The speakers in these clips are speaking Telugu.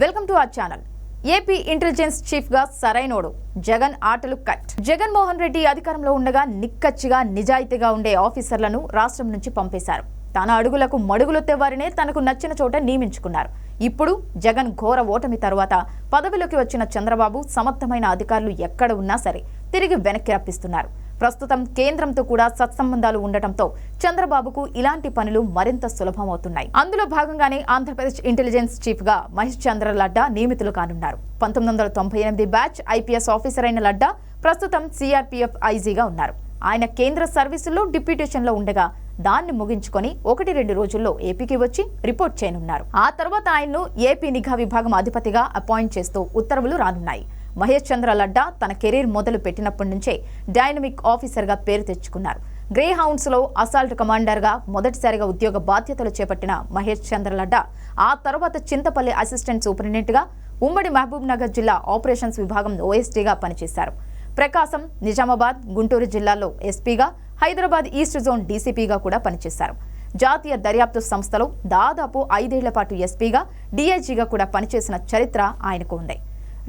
Welcome to our channel. AP intelligence చీఫ్గా సరైనోడు. జగన్ ఆటలు కట్. జగన్మోహన్ రెడ్డి అధికారంలో ఉండగా నిక్కచ్చిగా నిజాయితీగా ఉండే ఆఫీసర్లను రాష్ట్రం నుంచి పంపేశారు. తన అడుగులకు మడుగులొత్తే వారినే తనకు నచ్చిన చోట నియమించుకున్నారు. ఇప్పుడు జగన్ ఘోర ఓటమి తర్వాత పదవిలోకి వచ్చిన చంద్రబాబు సమర్థమైన అధికారులు ఎక్కడ ఉన్నా సరే తిరిగి వెనక్కి రప్పిస్తున్నారు. ప్రస్తుతం కేంద్రంతో కూడా సత్సంబంధాలు ఉండటంతో చంద్రబాబుకు ఇలాంటి పనులు మరింత సులభమవుతున్నాయి. అందులో భాగంగానే ఆంధ్రప్రదేశ్ ఇంటెలిజెన్స్ చీఫ్గా మహేష్ చంద్ర లడ్డా నియమితులు కానున్నారు. పంతొమ్మిది వందల తొంభై ఎనిమిది బ్యాచ్ ఐపీఎస్ ఆఫీసర్ అయిన లడ్డా ప్రస్తుతం సిఆర్పీఎఫ్ ఐజీగా ఉన్నారు. ఆయన కేంద్ర సర్వీసుల్లో డిప్యూటేషన్లో ఉండగా దాన్ని ముగించుకొని ఒకటి రెండు రోజుల్లో ఏపీకి వచ్చి రిపోర్ట్ చేయనున్నారు. ఆ తర్వాత ఆయన్ను ఏపీ నిఘా విభాగం అధిపతిగా అపాయింట్ చేస్తూ ఉత్తర్వులు రానున్నాయి. మహేష్ చంద్ర లడ్డా తన కెరీర్ మొదలు పెట్టినప్పటి నుంచే డైనమిక్ ఆఫీసర్గా పేరు తెచ్చుకున్నారు. గ్రే హౌండ్స్లో అసాల్ట్ కమాండర్గా మొదటిసారిగా ఉద్యోగ బాధ్యతలు చేపట్టిన మహేష్ చంద్ర లడ్డా ఆ తర్వాత చింతపల్లి అసిస్టెంట్ సూపరింటెండెంట్గా ఉమ్మడి మహబూబ్ నగర్ జిల్లా ఆపరేషన్స్ విభాగం ఓఎస్టీగా పనిచేశారు. ప్రకాశం నిజామాబాద్ గుంటూరు జిల్లాల్లో ఎస్పీగా హైదరాబాద్ ఈస్ట్ జోన్ డీసీపీగా కూడా పనిచేశారు. జాతీయ దర్యాప్తు సంస్థలో దాదాపు ఐదేళ్ళ పాటు ఎస్పీగా డీఐజీగా కూడా పనిచేసిన చరిత్ర ఆయనకు ఉంది.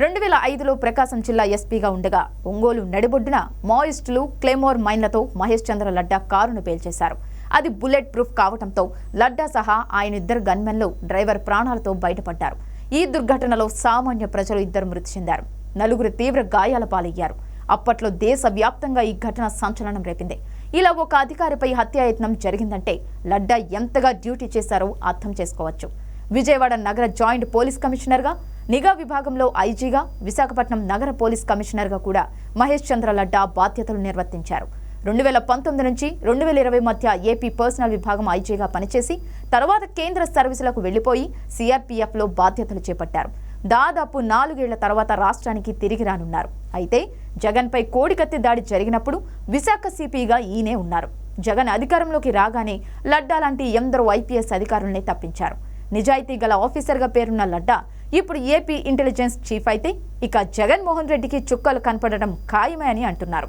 రెండు వేల ఐదులో ప్రకాశం జిల్లా ఎస్పీగా ఉండగా ఒంగోలు నడిబొడ్డున మాయిస్టులు క్లెమోర్ మైన్లతో మహేష్ చంద్ర లడ్డా కారును పేల్చేశారు. అది బుల్లెట్ ప్రూఫ్ కావడంతో లడ్డా సహా ఆయన ఇద్దరు గన్మెన్లు డ్రైవర్ ప్రాణాలతో బయటపడ్డారు. ఈ దుర్ఘటనలో సామాన్య ప్రజలు ఇద్దరు మృతి చెందారు. నలుగురు తీవ్ర గాయాల పాలయ్యారు. అప్పట్లో దేశవ్యాప్తంగా ఈ ఘటన సంచలనం రేపింది. ఇలా ఒక అధికారిపై హత్యాయత్నం జరిగిందంటే లడ్డా ఎంతగా డ్యూటీ చేశారో అర్థం చేసుకోవచ్చు. విజయవాడ నగర జాయింట్ పోలీస్ కమిషనర్గా నిఘా విభాగంలో ఐజీగా విశాఖపట్నం నగర పోలీస్ కమిషనర్గా కూడా మహేష్ చంద్ర లడ్డా బాధ్యతలు నిర్వర్తించారు. రెండు వేల పంతొమ్మిది నుంచి రెండు వేల ఇరవై మధ్య ఏపీ పర్సనల్ విభాగం ఐజీగా పనిచేసి తర్వాత కేంద్ర సర్వీసులకు వెళ్ళిపోయి సిఆర్పీఎఫ్లో బాధ్యతలు చేపట్టారు. దాదాపు నాలుగేళ్ళ తర్వాత రాష్ట్రానికి తిరిగి రానున్నారు. అయితే జగన్పై కోడికత్తి దాడి జరిగినప్పుడు విశాఖ సిపిగా ఈయనే ఉన్నారు. జగన్ అధికారంలోకి రాగానే లడ్డా లాంటి ఎందరో ఐపీఎస్ అధికారుల్ని తప్పించారు. నిజాయితీ గల ఆఫీసర్గా పేరున్న లడ్డా ఇప్పుడు ఏపీ ఇంటెలిజెన్స్ చీఫ్ అయితే ఇక జగన్మోహన్ రెడ్డికి చుక్కలు కనపడడం ఖాయమే అని అంటున్నారు.